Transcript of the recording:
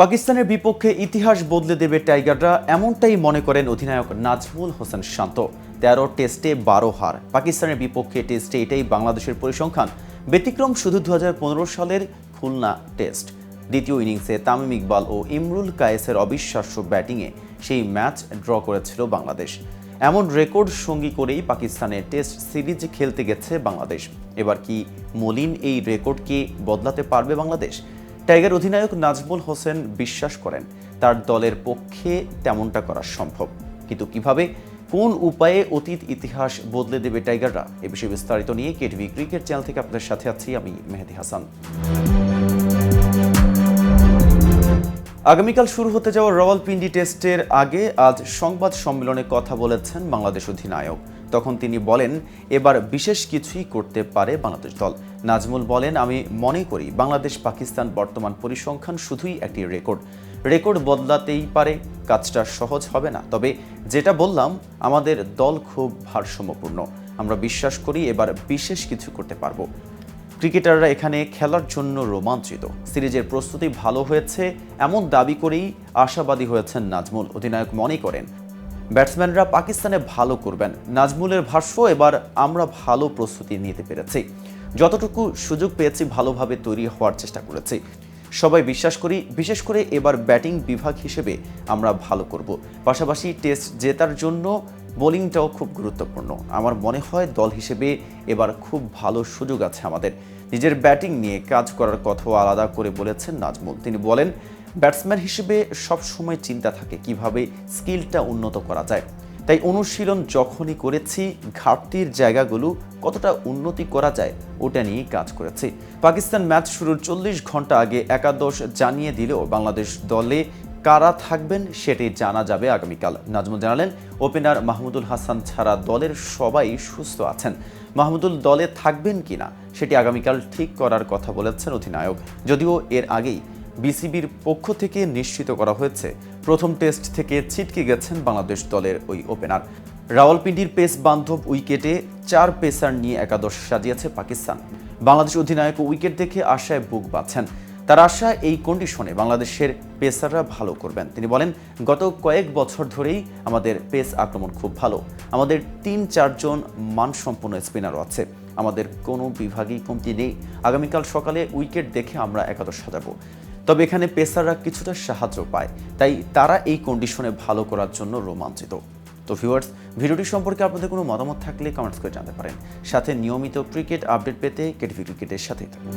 পাকিস্তানের বিপক্ষে ইতিহাস বদলে দেবে টাইগাররা, এমনটাই মনে করেন অধিনায়ক নাজমুল হোসেন শান্ত। তেরো টেস্টে বারো হার। পাকিস্তানের বিপক্ষে টেস্টে এটাই বাংলাদেশের পরিসংখ্যান। ব্যতিক্রম শুধু দুহাজার পনেরো সালের খুলনা টেস্ট। দ্বিতীয় ইনিংসে তামিম ইকবাল ও ইমরুল কায়েসের অবিশ্বাস্য ব্যাটিংয়ে সেই ম্যাচ ড্র করেছিল বাংলাদেশ। এমন রেকর্ড সঙ্গী করেই পাকিস্তানের টেস্ট সিরিজ খেলতে গেছে বাংলাদেশ। এবার কি মলিন এই রেকর্ডকে বদলাতে পারবে বাংলাদেশ? টাইগার অধিনায়ক নাজমুল হোসেন বিশ্বাস করেন, তার দলের পক্ষে তেমনটা করা সম্ভব। কিন্তু কীভাবে, কোন উপায়ে অতীত ইতিহাস বদলে দেবে টাইগাররা, এ বিষয়ে বিস্তারিত নিয়ে কেটিভি ক্রিকেট চ্যানেল থেকে আপনাদের সাথে আছি আমি মেহেদি হাসান। আগামীকাল শুরু হতে যাওয়া রাওয়ালপিন্ডি টেস্টের আগে আজ সংবাদ সম্মেলনে কথা বলেছেন বাংলাদেশ অধিনায়ক। তখন তিনি বলেন, এবার বিশেষ কিছুই করতে পারে বাংলাদেশ দল। নাজমুল বলেন, আমি মনে করি বাংলাদেশ পাকিস্তান বর্তমান পরিসংখ্যান শুধুই একটি রেকর্ড। রেকর্ড বদলাতেই পারে, কাজটা সহজ হবে না। তবে যেটা বললাম, আমাদের দল খুব ভারসাম্যপূর্ণ। আমরা বিশ্বাস করি এবার বিশেষ কিছু করতে পারব। ক্রিকেটাররা এখানে খেলার জন্য রোমাঞ্চিত। সিরিজের প্রস্তুতি ভালো হয়েছে, এমন দাবি করেই আশাবাদী হয়েছেন নাজমুল, অধিনায়ক মনে করেন। ব্যাটসম্যানরা পাকিস্তানে ভালো করবেন। নাজমুলের ভাষ্য, এবার আমরা ভালো প্রস্তুতি নিতে পেরেছি। যতটুকু সুযোগ পেয়েছি, ভালোভাবে তৈরি হওয়ার চেষ্টা করেছি। সবাই বিশ্বাস করি, বিশেষ করে এবার ব্যাটিং বিভাগ হিসেবে আমরা ভালো করব। পাশাপাশি টেস্ট জেতার জন্য বোলিংটাও খুব গুরুত্বপূর্ণ। আমার মনে হয় দল হিসেবে এবার খুব ভালো সুযোগ আছে আমাদের। নিজের ব্যাটিং নিয়ে কাজ করার কথাও আলাদা করে বলেছেন নাজমুল। তিনি বলেন, ব্যাটসম্যান হিসেবে সবসময় চিন্তা থাকে কীভাবে স্কিলটা উন্নত করা যায়। তাই অনুশীলন যখনই করেছি, ঘাটতির জায়গাগুলো কতটা উন্নতি করা যায় ওটা নিয়ে কাজ করেছি। পাকিস্তান ম্যাচ শুরুর চল্লিশ ঘণ্টা আগে একাদশ জানিয়ে দিলেও বাংলাদেশ দলে কারা থাকবেন সেটি জানা যাবে আগামীকাল। নাজমুল জানালেন, ওপেনার মাহমুদুল হাসান ছাড়া দলের সবাই সুস্থ আছেন। মাহমুদুল দলে থাকবেন কিনা সেটি আগামীকাল ঠিক করার কথা বলেছেন অধিনায়ক। যদিও এর আগেই বিসিবির পক্ষ থেকে নিশ্চিত করা হয়েছে, প্রথম টেস্ট থেকে ছিটকে গেছেন বাংলাদেশ দলের ওই ওপেনার। রাওয়ালপিন্ডির পেস বান্ধব উইকেটে চার পেসার নিয়ে একাদশ সাজিয়েছে পাকিস্তান। বাংলাদেশ অধিনায়ক উইকেট দেখে আশায় বুক বাঁধছেন। তার আশা এই কন্ডিশনে বাংলাদেশের পেসাররা ভালো করবেন। তিনি বলেন, গত কয়েক বছর ধরেই আমাদের পেস আক্রমণ খুব ভালো। আমাদের তিন চারজন মানসম্পন্ন স্পিনারও আছে। আমাদের কোনো বিভাগেই কমতি নেই। আগামীকাল সকালে উইকেট দেখে আমরা একাদশ সাজাবো। তবে এখানে পেসাররা কিছুটা সাহায্য পায়। তাই তারা এই কন্ডিশনে ভালো করার জন্য রোমাঞ্চিত। তো ভিউয়ার্স ভিডিওটি সম্পর্কে আপনাদের কোনো মতামত থাকলে কমেন্টস করে জানতে পারেন। সাথে নিয়মিত ক্রিকেট আপডেট পেতে কেটিভি ক্রিকেটের সাথেই থাকুন।